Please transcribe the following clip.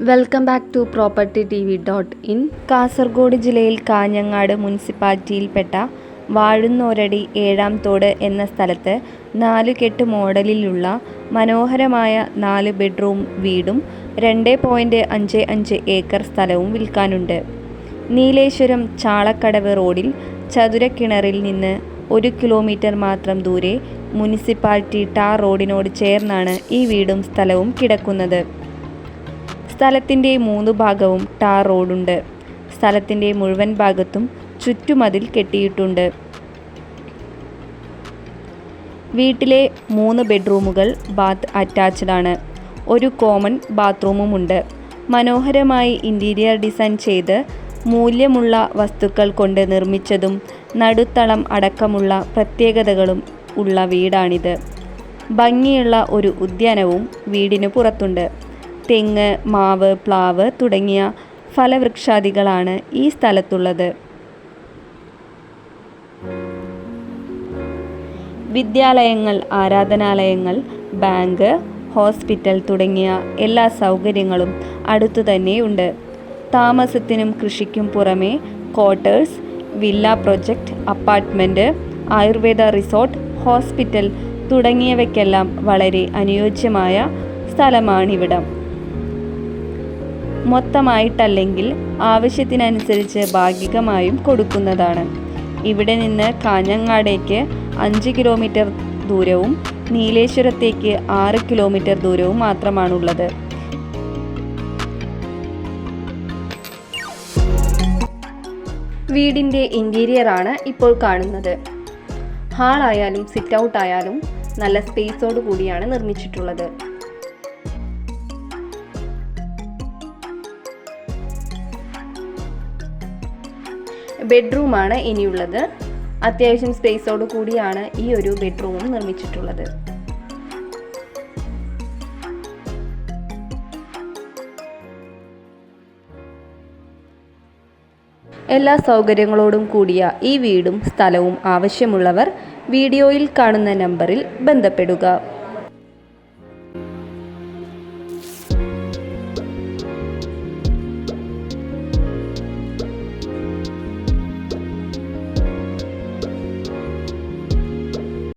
Welcome back to property T V dot in Kasaragod ജില്ലയിൽ കാഞ്ഞങ്ങാട് മുനിസിപ്പാലിറ്റിയിൽപ്പെട്ട വാഴുന്നോരടി ഏഴാം തോട് എന്ന സ്ഥലത്ത് നാലുകെട്ട് മോഡലിലുള്ള മനോഹരമായ നാല് ബെഡ്റൂം വീടും രണ്ട് പോയിന്റ് അഞ്ച് അഞ്ച് ഏക്കർ സ്ഥലവും വിൽക്കാനുണ്ട്. നീലേശ്വരം ചാളക്കടവ് റോഡിൽ ചതുരക്കിണറിൽ നിന്ന് ഒരു കിലോമീറ്റർ മാത്രം ദൂരെ മുനിസിപ്പാലിറ്റി ടാർ റോഡിനോട് ചേർന്നാണ് ഈ വീടും സ്ഥലവും കിടക്കുന്നത്. സ്ഥലത്തിന്റെ മൂന്ന് ഭാഗവും ടാർ റോഡുണ്ട്. സ്ഥലത്തിന്റെ മുഴുവൻ ഭാഗത്തും ചുറ്റുമതിൽ കെട്ടിയിട്ടുണ്ട്. വീട്ടിലെ മൂന്ന് ബെഡ്റൂമുകൾ ബാത്ത് അറ്റാച്ച്ഡ് ആണ്. ഒരു കോമൺ ബാത്റൂമും ഉണ്ട് മനോഹരമായി ഇന്റീരിയർ ഡിസൈൻ ചെയ്ത് മൂല്യമുള്ള വസ്തുക്കൾ കൊണ്ട് നിർമ്മിച്ചതും നടുത്തളം അടക്കമുള്ള പ്രത്യേകതകളും ഉള്ള വീടാണിത്. ഭംഗിയുള്ള ഒരു ഉദ്യാനവും വീടിന് പുറത്തുണ്ട്. തെങ്ങ് മാവ് പ്ലാവ് തുടങ്ങിയ ഫലവൃക്ഷാദികളാണ് ഈ സ്ഥലത്തുള്ളത്. വിദ്യാലയങ്ങൾ ആരാധനാലയങ്ങൾ ബാങ്ക് ഹോസ്പിറ്റൽ തുടങ്ങിയ എല്ലാ സൗകര്യങ്ങളും അടുത്തു തന്നെയുണ്ട്. താമസത്തിനും കൃഷിക്കും പുറമെ quarters villa project apartment Ayurveda resort hospital തുടങ്ങിയവയ്ക്കെല്ലാം വളരെ അനുയോജ്യമായ സ്ഥലമാണിവിടം. മൊത്തമായിട്ടല്ലെങ്കിൽ ആവശ്യത്തിനനുസരിച്ച് ഭാഗികമായും കൊടുക്കുന്നതാണ്. ഇവിടെ നിന്ന് കാഞ്ഞങ്ങാടേക്ക് അഞ്ച് കിലോമീറ്റർ ദൂരവും നീലേശ്വരത്തേക്ക് ആറ് കിലോമീറ്റർ ദൂരവും മാത്രമാണുള്ളത്. വീടിന്റെ ഇന്റീരിയറാണ് ഇപ്പോൾ കാണുന്നത്. ഹാളായാലും സിറ്റ് ഔട്ട് ആയാലും നല്ല സ്പേസോട് കൂടിയാണ് നിർമ്മിച്ചിട്ടുള്ളത്. ബെഡ്റൂമാണ് ഇനിയുള്ളത്. അത്യാവശ്യം സ്പേസോട് കൂടിയാണ് ഈ ഒരു ബെഡ്റൂമും നിർമ്മിച്ചിട്ടുള്ളത്. എല്ലാ സൗകര്യങ്ങളോടും കൂടിയ ഈ വീടും സ്ഥലവും ആവശ്യമുള്ളവർ വീഡിയോയിൽ കാണുന്ന നമ്പറിൽ ബന്ധപ്പെടുക.